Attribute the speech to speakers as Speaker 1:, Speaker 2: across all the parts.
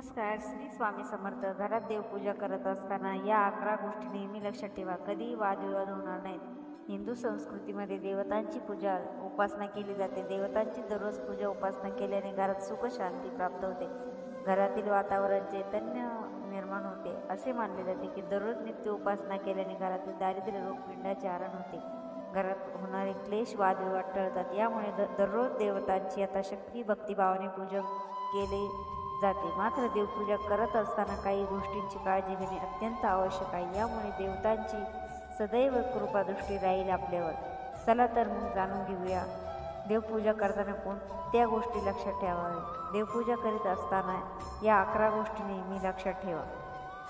Speaker 1: नमस्कार श्री स्वामी समर्थ. घरात देवपूजा करत असताना या अकरा गोष्टी नेहमी लक्षात ठेवा. कधीही वादविवाद होणार नाहीत. हिंदू संस्कृतीमध्ये देवतांची पूजा उपासना केली जाते. देवतांची दररोज पूजा उपासना केल्याने घरात सुख शांती प्राप्त होते. घरातील वातावरण चैतन्य निर्माण होते. असे मानले जाते की दररोज नित्य उपासना केल्याने घरातील दारिद्र्य रोग पिंडाचे आरण होते. घरात होणारे क्लेश वादविवाद टळतात. यामुळे द दररोज देवतांची यथाशक्ती भक्तिभावाने पूजन केले जाते. मात्र देवपूजा करत असताना काही गोष्टींची काळजी घेणे अत्यंत आवश्यक आहे. यामुळे देवतांची सदैव कृपादृष्टी राहील आपल्यावर. चला तर मग जाणून घेऊया देवपूजा करताना कोणत्या गोष्टी लक्षात ठेवाव्या देवपूजा करीत असताना या अकरा गोष्टी नेहमी लक्षात ठेवा.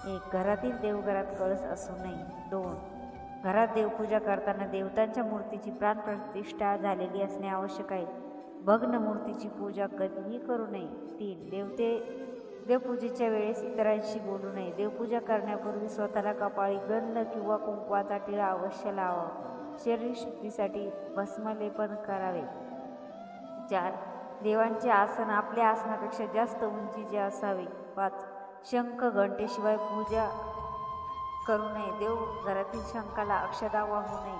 Speaker 1: एक घरातील देवघरात कळस असू नये. दोन घरात देवपूजा करताना देवतांच्या मूर्तीची प्राणप्रतिष्ठा झालेली असणे आवश्यक आहे. भग्न मूर्तीची पूजा कधीही करू नये. तीन देवते देवपूजेच्या वेळेस इतरांशी बोलू नये. देवपूजा करण्यापूर्वी स्वतःला कपाळी गंध किंवा कुंकवाचा टिळा अवश्य लावा. शरीर शुद्धीसाठी भस्मलेपन करावे. चार देवांचे आसन आपल्या आसनापेक्षा जास्त उंचीचे असावे. पाच शंख घंटेशिवाय पूजा करू नये. देव घरातील शंखाला अक्षदा वाहू नये.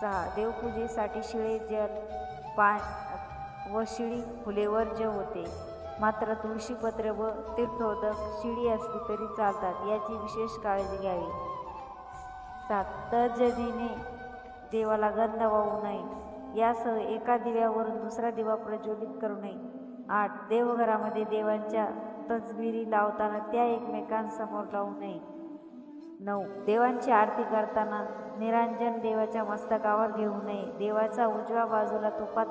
Speaker 1: सहा देवपूजेसाठी शिळे जल पा व शिळी फुलेवर्ज्य होते. मात्र तुळशीपत्र व तीर्थोदक शिडी असली तरी चालतात याची विशेष काळजी घ्यावी. सात तर्जनीने देवाला गंध वाहू नये. यासह एका दिव्यावरून दुसरा दिवा प्रज्वलित करू नये. आठ देवघरामध्ये देवांच्या तजबिरी लावताना त्या एकमेकांसमोर लावू नये. नऊ देवांची आरती करताना निरांजन देवाच्या मस्तकावर घेऊ नये. देवाचा उजव्या बाजूला तुपाचा